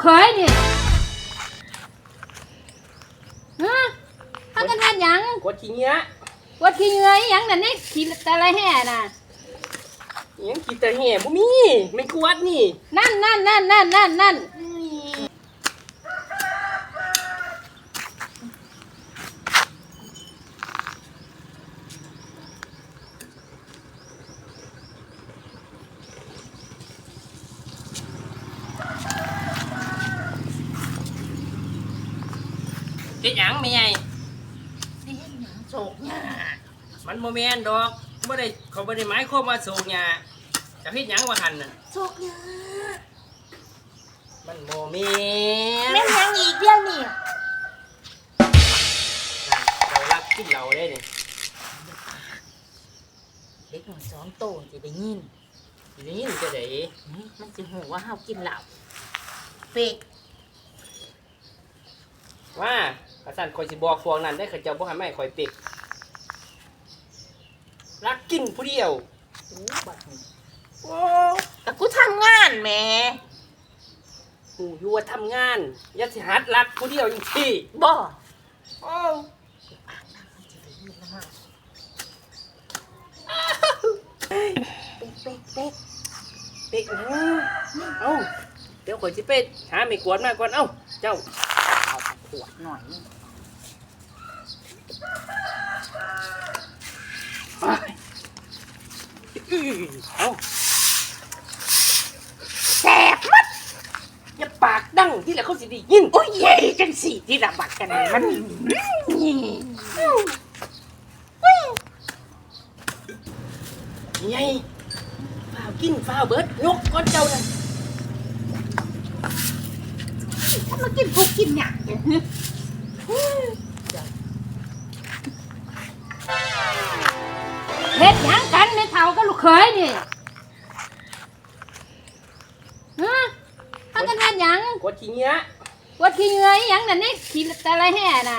เขยนี่ฮะพากันเฮ็ดหยังกดขี้เงี้ยวัดขี้เหงื่อยหยังนั่นนี่ขี้แต่ละแห่น่ะอิหยังขี้แต่แห่บ่มีไม่กวดนี่นั่นนั่นนั่นนั่นนั่นนั่น เฮ็ดหยังไม่ใหญ่สิเฮ็ดหยังโศกหยามันบ่แม่นดอกบ่ได้เขาบ่ได้หมายความว่าโศกหญ้าจะเฮ็ดหยังว่าหั่นน่ะโศกหยามันบ่แม่นแม่นหยังอีกเดี๋ยวนี้เรารักกินเหล้าได้นี่เด็กหน่อยสองโตสิได้ยินสิได้ยินจะได้หืมมันสิหูว่าเฮากินเหล้าเฟกว่า อาจารย์คอยสิบอกพวกนั้นได้เขาเจ้าบ่ให้ไม่คอยปิดรักกินผู้เดียวอู้บัดนี้โอ้แต่กูทำงานแหม่หูอยู่ว่าทำงานอย่าสิหัดรักผู้เดียวจังซี่บ่โอ้ปากนั่งมันสิได้ยินแล้วฮะเป๊กเป๊กเป๊กเป็กนะเอ้าเดี๋ยวข่อยสิไปหาไม่กวดมาก่อนเอ้าเจ้า เอาขวดหน่อย อื้อ เอ้าแสบมัดอย่าปากดังที่แหละเขาสิได้ยินโอ้ยเย่จังสี่ที่ระบาดกันนี่มันนี่ไงฝ้าวกินฝ้าวเบิดยกก้อนเจ้านั่นถ้ามากินกูกินหยังเนี่ยเฮ็ดหยังกันแม่ เฒ่ากับลูกเขยนี่ฮะพากันเฮ็ดหยังกดขี้เงี้ยวัดขี้เหงื่อยหยังนั่นนี่ขี้แต่ละแห่น่ะ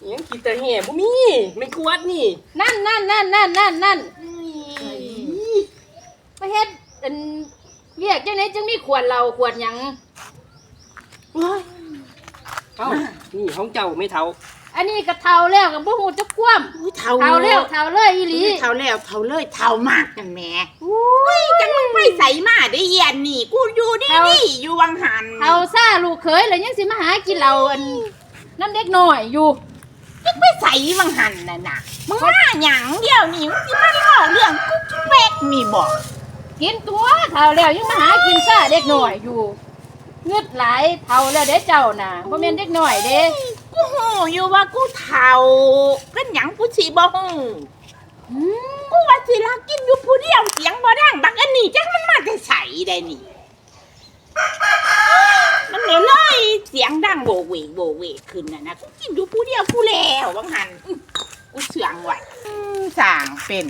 อิหยังขี้แต่แห่บ่มีไม่กวดนี่นั่นนั่นนั่นนั่นนั่นนั่นไปเฮ็ดอันเรียกจังไหนจึงมีขวดเหล้าขวดหยัง เอ้านี่ของเจ้าไม่เท่า อันนี้ก็เฒ่าแล้วก็บ่ฮู้จักความอุ้ยเท่าเฒ่าแล้วเฒ่าเลยอีหลีอุ้ยเท่าแล้วเท่าเลยเท่ามากนั่นแหม่อุ้ยจังมึงไปใส่มาได้เยียนนี่ กูอยู่นี่นี่อยู่วังหันเฒ่าซ่าลูกเขยแล้วยังสิมาหากินเหล้าอันน้ำเด็กน้อยอยู่ จังไปใส่วังหันน่ะน่ะมึงมาหยังเดียวนี่มึงสิมาเล่าเรื่องกูจุเป๊กมีบอกกินตัวเฒ่าแล้วยังมาหากินซ่าเด็กน้อยอยู่เงืดหลายเฒ่าแล้วเด้เจ้าน่ะบ่แม่นเด็กน้อยเด้ กูหูอยู่ว่ากูเท่าเป็นหยังกูสิบ่ฮู้อืมกูว่าสิลากินอยู่ผู้เดียวเสียงบ่ดังบักอันนี้จังมันมาแต่ใส่ได้นี่ มันเลยเลยเสียงดังโบกเวกโบกเวกขึ้นน่ะนะกูกินอยู่ผู้เดียวกูแล้วบางหันอื้อกูเสืองไว้อืมสร้างเป็น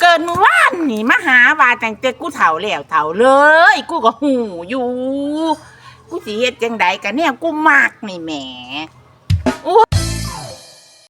เกินมือว่านนี่มาหาว่าจังแต่กูเฒ่าแล้วเฒ่าเลย กูก็หูอยู่ กูสิเฮ็ดจังใดกันเนี่ยกูมากนี่แหมโอ้